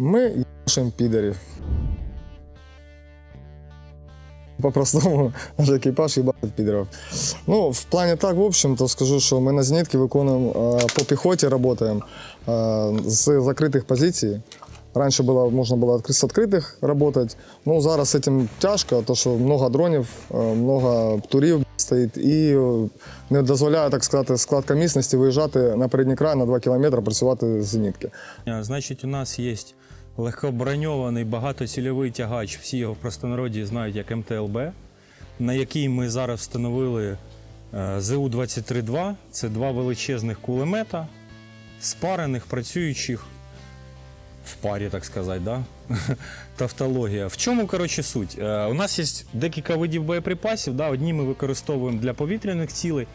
Ми їбашим підерів. По-простому, наш екіпаж їбашить підерів. Ну, в плані так, в общем, то скажу, що ми на зенітки виконуємо е, по піхоті працюємо е, з закритих позицій. Раніше було, можна було з відкритих працювати. Ну, зараз з цим тяжко, тому що много дронів, е, много птурів стоїть і е, не дозволяє, так сказати, складка місцевості виїжджати на передній край на 2 кілометри працювати з зенітки. Е, Значить, у нас є легкоброньований багатоцільовий тягач, всі його в простонароді знають як МТЛБ, на який ми зараз встановили е, ЗУ-23-2. Це два величезних кулемета, спарених, працюючих в парі, так сказати, да? тавтологія. В чому, коротше, суть? Е, У нас є декілька видів боєприпасів. Да? Одні ми використовуємо для повітряних цілей,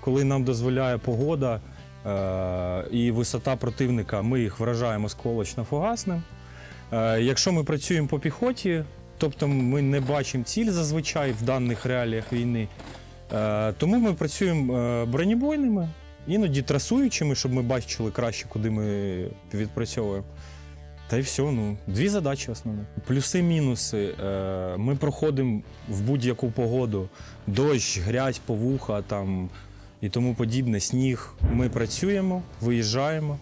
коли нам дозволяє погода е, і висота противника, ми їх вражаємо сколочно-фугасним. Е, Якщо ми працюємо по піхоті, тобто ми не бачимо ціль зазвичай в даних реаліях війни, е, тому ми працюємо е, бронебойними, іноді трасуючими, щоб ми бачили краще, куди ми відпрацьовуємо. Та й все, ну, дві задачі основні. Плюси-мінуси. Ми проходимо в будь-яку погоду. Дощ, грязь, повуха там, і тому подібне, сніг. Ми працюємо, виїжджаємо.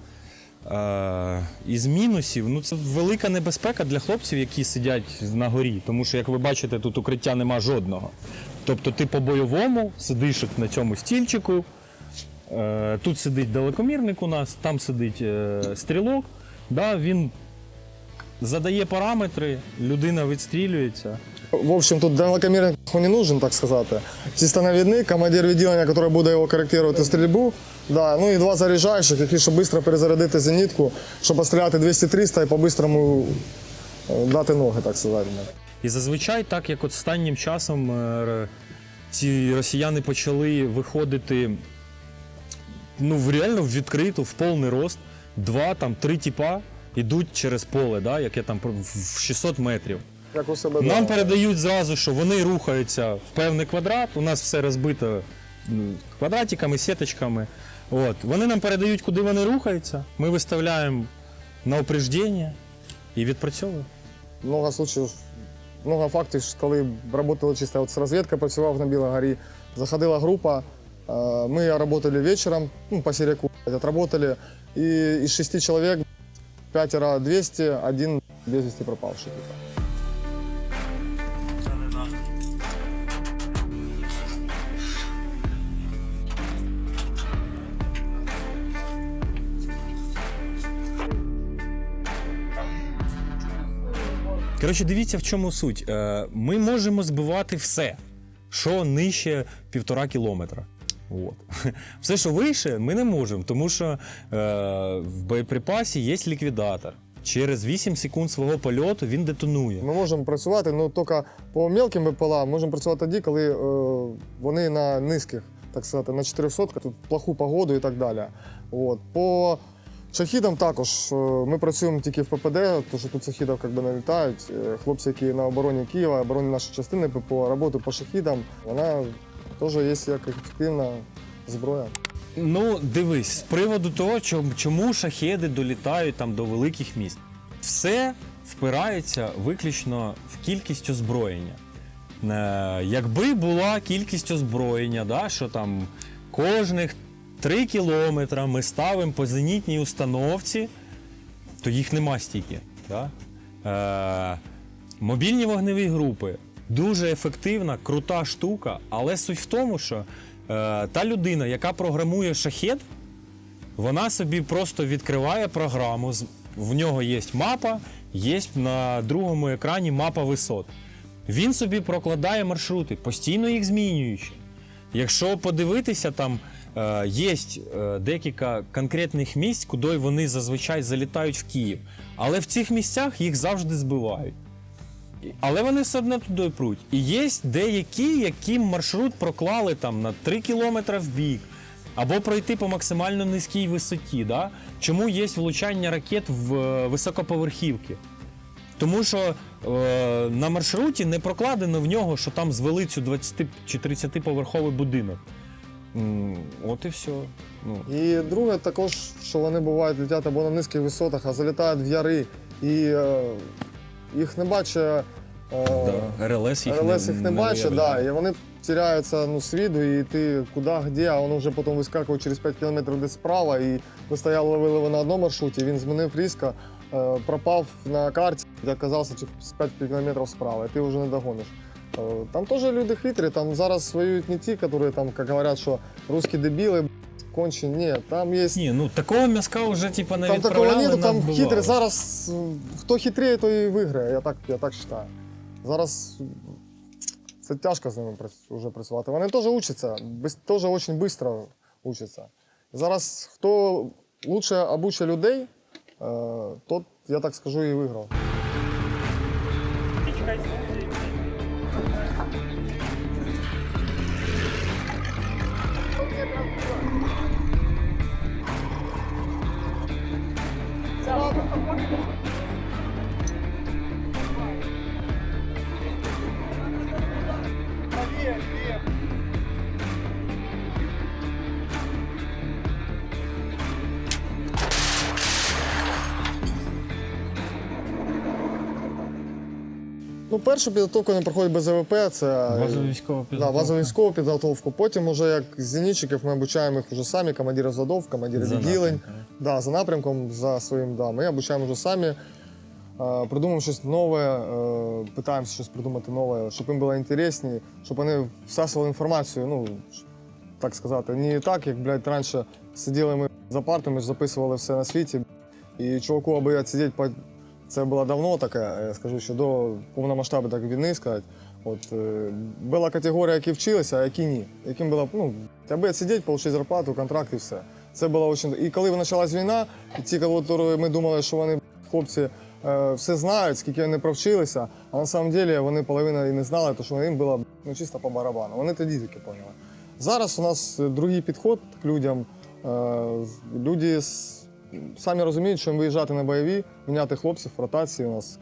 Е, із мінусів, ну це велика небезпека для хлопців, які сидять на горі. Тому що, як ви бачите, тут укриття нема жодного. Тобто ти по-бойовому сидиш на цьому стільчику. Е, тут сидить далекомірник у нас, там сидить е, стрілок. Да, він задає параметри, людина відстрілюється. В общем, тут далекомірник не нужен, так сказати. Чисто навідник, командир відділення, який буде його коректувати стрільбу. Да, ну і два заряджаючих, які щоб швидко перезарядити зенітку, щоб постріляти 200-300 і по-бистрому е, дати ноги, так сказати. І зазвичай, так як останнім часом е, ці росіяни почали виходити ну, в реально в відкриту, в повний рост, два, там, три тіпа йдуть через поле, да, яке там в 600 метрів. Як у себе Нам да. передають зразу, що вони рухаються в певний квадрат. У нас все розбито квадратиками, сіточками. От. Вони нам передають, куди вони рухаються. Ми виставляємо на упреждення і відпрацьовуємо. Много случаїв, много фактів, коли працювали чисто от з працював на Білій горі, заходила група, ми працювали вечором, ну, по Сіряку отработали, і із шести чоловік п'ятеро 200, один без вести пропавший. типа. Коротше, дивіться, в чому суть. Е, Ми можемо збивати все, що нижче півтора кілометра. От. Все, що вище, ми не можемо, тому що е, в боєприпасі є ліквідатор. Через 8 секунд свого польоту він детонує. Ми можемо працювати, ну тільки по мелким БПЛА можемо працювати тоді, коли е, вони на низьких, так сказати, на 400 тут плоху погоду і так далі. От. По шахідам також е, ми працюємо тільки в ППД, тому що тут шахідів якби не літають. Е, Хлопці, які на обороні Києва, обороні нашої частини, по роботи по шахідам, вона теж є як ефективна зброя. Ну, дивись, з приводу того, чому шахеди долітають там до великих міст. Все впирається виключно в кількість озброєння. Е, якби була кількість озброєння, да, що там кожних 3 кілометри ми ставимо по зенітній установці, то їх нема стільки. Да? Е, мобільні вогневі групи дуже ефективна, крута штука, але суть в тому, що е, та людина, яка програмує шахет, вона собі просто відкриває програму. В нього є мапа, є на другому екрані мапа висот. Він собі прокладає маршрути, постійно їх змінюючи. Якщо подивитися, там є е, декілька конкретних місць, куди вони зазвичай залітають в Київ. Але в цих місцях їх завжди збивають. Але вони все одно туди пруть. І є деякі, які маршрут проклали там на 3 кілометри в бік, або пройти по максимально низькій висоті. Да? Чому є влучання ракет в е, високоповерхівки? Тому що е, на маршруті не прокладено в нього, що там звели цю 20 чи 30 поверховий будинок. От і все. Ну. І друге, також, що вони бувають летять або на низьких висотах, а залітають в яри і е, їх не бачить. е, Да. РЛС їх РЛС не, їх не, бачить, да, і вони теряються ну, з виду, і ти куди, де, а він вже потім вискакує через 5 кілометрів десь справа, і ми стояли, ловили його на одному маршруті, він змінив різко, е, пропав на карті, де оказався через 5 кілометрів справа, і ти вже не догониш. Е, Там теж люди хитрі, там зараз воюють не ті, які там, як говорять, що русські дебіли, б***ь, кончені. Ні, там є Ні, ну такого м'яска вже типа не там такого відправляли, нету, там навбивали. хитрі. Зараз м, хто хитріє, то і виграє. Я так, я так вважаю. Зараз це тяжко з ними вже працювати. Вони теж учаться, без- теж дуже швидко учаться. Зараз хто лучше обучає людей, е, тот, я так скажу, і виграв. Ну, першу підготовку не проходить без АВП, це Да, базову військову підготовку. Потім, уже як зенітчиків, ми обучаємо їх уже самі, командирів задов, командирів За відділень. Да, за напрямком, за своїм, да. Ми обучаємо вже самі. Е, Придумуємо щось нове, е, питаємося щось придумати нове, щоб їм було інтересні, щоб вони всасували інформацію, ну, так сказати, не так, як, блядь, раніше сиділи ми за партами, записували все на світі. І чуваку, аби я сидіти, по- це було давно таке, я скажу, що до повномасштабу так війни сказати. От, е, була категорія, які вчилися, а які ні. Яким було, ну, аби сидіти, отримати зарплату, контракт і все. Це було дуже... І коли почалась війна, і ті, кого ми думали, що вони хлопці е, все знають, скільки вони провчилися, а на самом деле вони половина і не знали, тому що їм було ну, чисто по барабану. Вони тоді тільки поняли. Зараз у нас другий підход к людям. Е, Люди самі розуміють, що виїжджати на бойові, міняти хлопців, ротації у нас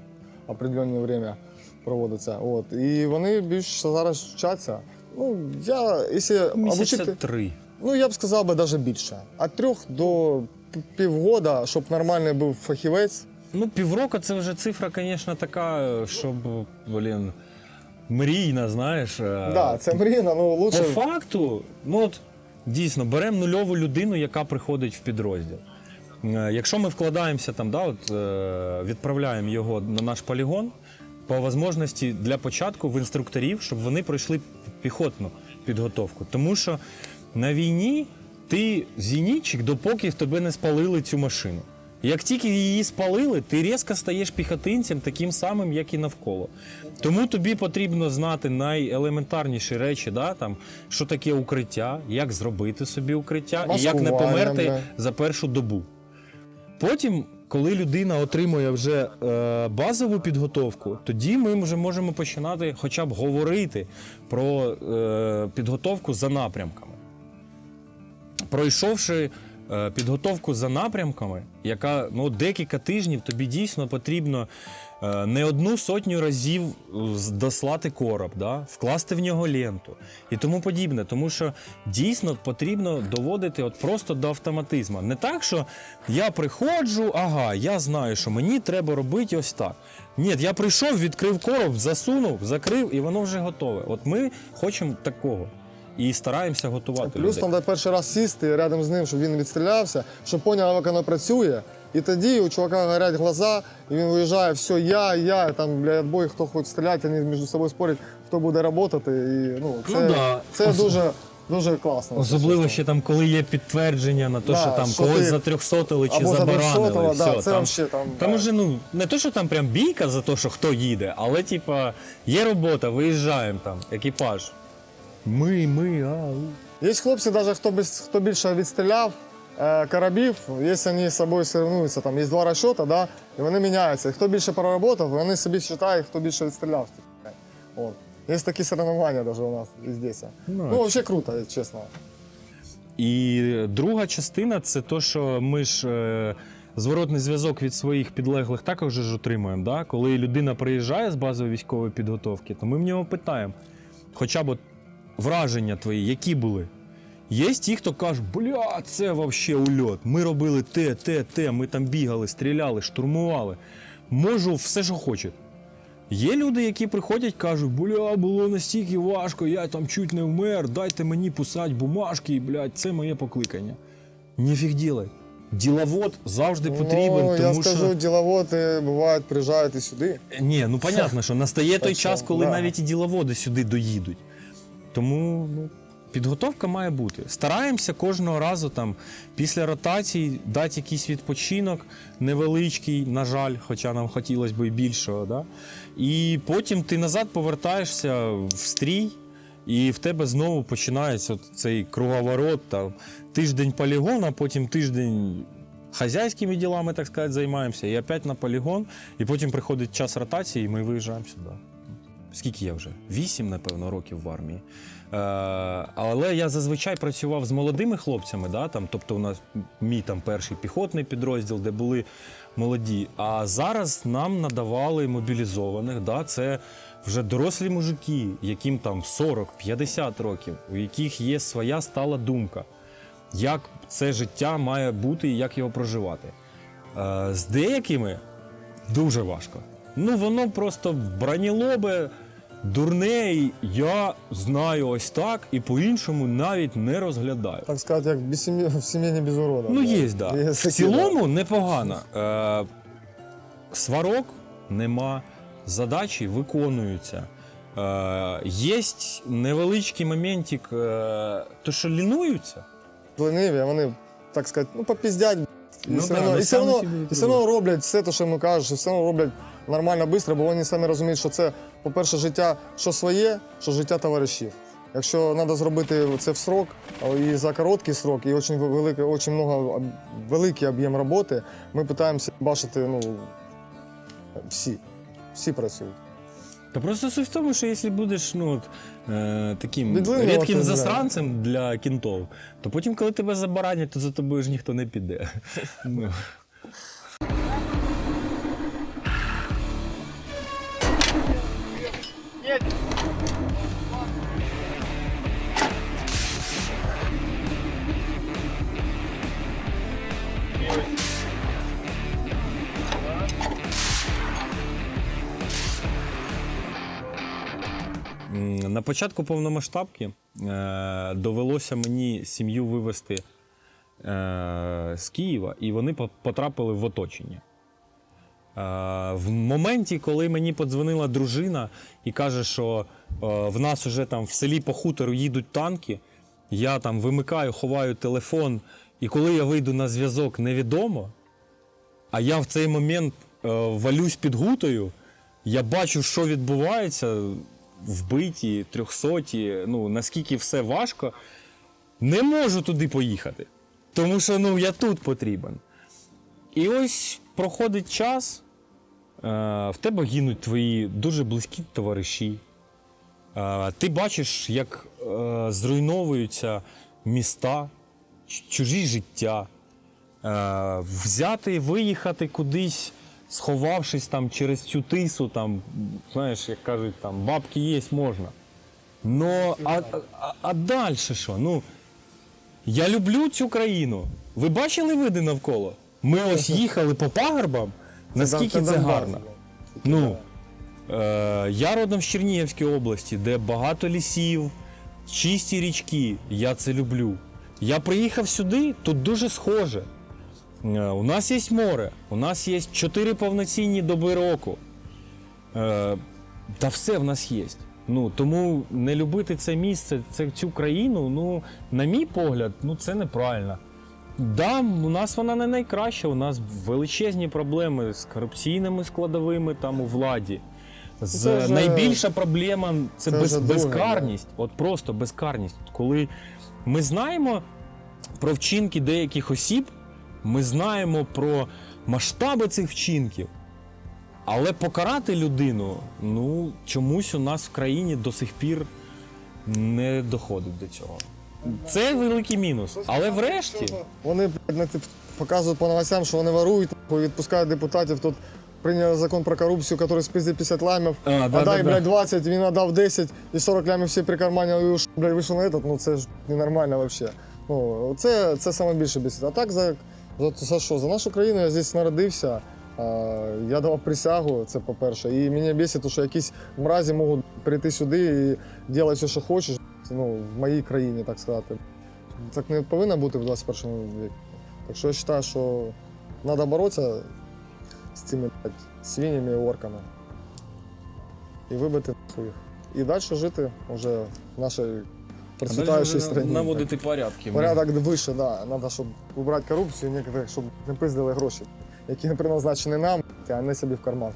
определенне время проводиться. От. І вони більш зараз вчаться. Ну, я, якщо Місяця обучити, три. ну я б сказав би навіть більше. Від трьох до півгода, щоб нормальний був фахівець. Ну, півроку це вже цифра, звісно, така, щоб, блін, мрійна, знаєш. е, Да, це мріяно, ну По факту, ну от дійсно, беремо нульову людину, яка приходить в підрозділ. Е, Якщо ми вкладаємося там, да, от, е, відправляємо його на наш полігон, по можливості для початку в інструкторів, щоб вони пройшли піхотну підготовку. Тому що на війні ти зенітчик, допоки в тебе не спалили цю машину. Як тільки її спалили, ти різко стаєш піхотинцем таким самим, як і навколо. Тому тобі потрібно знати найелементарніші речі, да, там, що таке укриття, як зробити собі укриття і як не померти да. за першу добу. Потім, коли людина отримує вже е, базову підготовку, тоді ми вже можемо починати хоча б говорити про е, підготовку за напрямками. Пройшовши е, підготовку за напрямками, яка ну, декілька тижнів тобі дійсно потрібно не одну сотню разів е, дослати короб, да? вкласти в нього ленту і тому подібне. Тому що дійсно потрібно доводити от просто до автоматизму. Не так, що я приходжу, ага, я знаю, що мені треба робити ось так. Ні, я прийшов, відкрив короб, засунув, закрив, і воно вже готове. От ми хочемо такого. І стараємося готувати. Плюс людей. там де перший раз сісти рядом з ним, щоб він відстрілявся, щоб поняв, як воно працює. І тоді у чувака горять глаза, і він виїжджає, все, я, я, там, бля, бой, хто хоче стріляти, вони між собою спорять, хто буде працювати. І, ну, це, Ну да. це дуже, дуже класно. Особливо ще там, коли є підтвердження на те, Да, що там що когось ти- затрьохсотили чи Або забаранили. за все, да, там, це вообще там. там да. уже ну не то, що там прям бійка за те, що хто їде, але типа є робота, виїжджаємо там, екіпаж. Ми, ми, а. у. Є хлопці, навіть хто, без, хто більше відстріляв е, коробів, якщо вони з собою соревнуються, там є два розчоти, да, і вони міняються. І хто більше проработав, вони собі вважають, хто більше відстріляв. От. Є такі соревнування навіть у нас і здесь. Ну, Ну, взагалі круто, чесно. І друга частина це то, що ми ж е, зворотний зв'язок від своїх підлеглих також ж отримуємо. Да? Коли людина приїжджає з базової військової підготовки, то ми в нього питаємо, хоча б враження твої, які були. Є ті, хто каже, бля, це взагалі ульот. Ми робили те, те, те, ми там бігали, стріляли, штурмували. можу все, що хочу. Є люди, які приходять, кажуть, бля, було настільки важко, я там чуть не вмер, дайте мені писати бумажки, і, блядь, це моє покликання. Ніфіг ділай. Діловод завжди потрібен, ну, тому я скажу, що. діловоди бувають, приїжджають і сюди. Ні, ну понятно, що настає той час, коли да. навіть і діловоди сюди доїдуть. Тому ну, підготовка має бути. Стараємося кожного разу там після ротації дати якийсь відпочинок невеличкий, на жаль, хоча нам хотілося б і більшого. Да? І потім ти назад повертаєшся в стрій. І в тебе знову починається цей круговорот, там, тиждень полігона, потім тиждень хазяйськими ділами, так сказати, займаємося, і опять на полігон, і потім приходить час ротації, і ми виїжджаємо сюди. Скільки я вже? Вісім, напевно, років в армії. Е, але я зазвичай працював з молодими хлопцями, да, там, тобто у нас мій там перший піхотний підрозділ, де були молоді. А зараз нам надавали мобілізованих. Да, це вже дорослі мужики, яким там 40-50 років, у яких є своя стала думка, як це життя має бути і як його проживати. Е, з деякими дуже важко. Ну, воно просто бронілобе, дурне, і я знаю ось так, і по-іншому навіть не розглядаю. Так сказати, як без сім'ї, в сім'ї не без урода. Ну, да. є, да. Є В цілому непогано. Е, сварок нема, задачі виконуються. Е, є невеличкий моментик, е, то що лінуються. да. лениві, а вони, так сказати, ну, попіздять, і, Ну все, да, одно, ну, і, все, саме одно, собі і все одно роблять все те, що йому кажуть, і все одно роблять нормально, швидко, бо вони самі розуміють, що це, по-перше, життя що своє, що життя товаришів. Якщо треба зробити це в срок, і за короткий срок, і дуже великий, дуже много, великий об'єм роботи, ми намагаємося бачити ну, всі. Всі працюють. Та просто суть в тому, що якщо будеш ну, от, е, таким Відлинювати, рідким засранцем для кінтов, то потім, коли тебе забаранять, то за тобою ж ніхто не піде. На початку повномасштабки е, довелося мені сім'ю вивезти е, з Києва, і вони потрапили в оточення. Е, в моменті, коли мені подзвонила дружина і каже, що в нас уже там в селі по хутору їдуть танки, я там вимикаю, ховаю телефон, і коли я вийду на зв'язок, невідомо. А я в цей момент валюсь під гутою, я бачу, що відбувається, вбиті, трьохсоті, ну наскільки все важко, не можу туди поїхати. Тому що ну, я тут потрібен. І ось проходить час, е, в тебе гинуть твої дуже близькі товариші. Е, ти бачиш, як е, зруйновуються міста, чужі життя. Взяти виїхати кудись, сховавшись там через цю тису, там, знаєш, як кажуть, там бабки є, можна. Но, а, а, а далі що? Ну, я люблю цю країну. Ви бачили види навколо? Ми ось їхали по пагорбам, наскільки це, гарно. Ну, е, я родом з Чернігівської області, де багато лісів, чисті річки. Я це люблю. Я приїхав сюди, тут дуже схоже. Е, у нас є море, у нас є чотири повноцінні доби року. Е, та все в нас є. Ну, тому не любити це місце, це, цю країну, ну, на мій погляд, ну, це неправильно. Да, у нас вона не найкраща, у нас величезні проблеми з корупційними складовими там у владі. З, Це вже- найбільша проблема це, це без, безкарність. От просто безкарність. Коли ми знаємо про вчинки деяких осіб, ми знаємо про масштаби цих вчинків. Але покарати людину, ну, чомусь у нас в країні до сих пір не доходить до цього. Це великий мінус. Але врешті. Вони показують по новостям, що вони ворують, відпускають депутатів. Тут прийняли закон про корупцію, який спиздив 50 лямів, А, а, да, дай, да, блядь, 20, він надав 10 і 40 лямів всі прикарманили, і блядь, вийшов на этот, ну це ж ненормально взагалі. Ну, це, це саме більше бісить. А так за, за, за що? За нашу країну я здесь народився, Я давав присягу, це по-перше. І мені бісить, що якісь мразі можуть прийти сюди і робити все, що хочеш, ну, в моїй країні, так сказати. Так не повинно бути в 21 віці. Так що я вважаю, що треба боротися з цими свинями і орками. І вибити їх. І далі жити вже в нашій процвітаючій країні. наводити порядки. Порядок вище, да. Надо, щоб убрати корупцію, некоторых, щоб не пиздили гроші, які не призначені нам, а не собі в карман.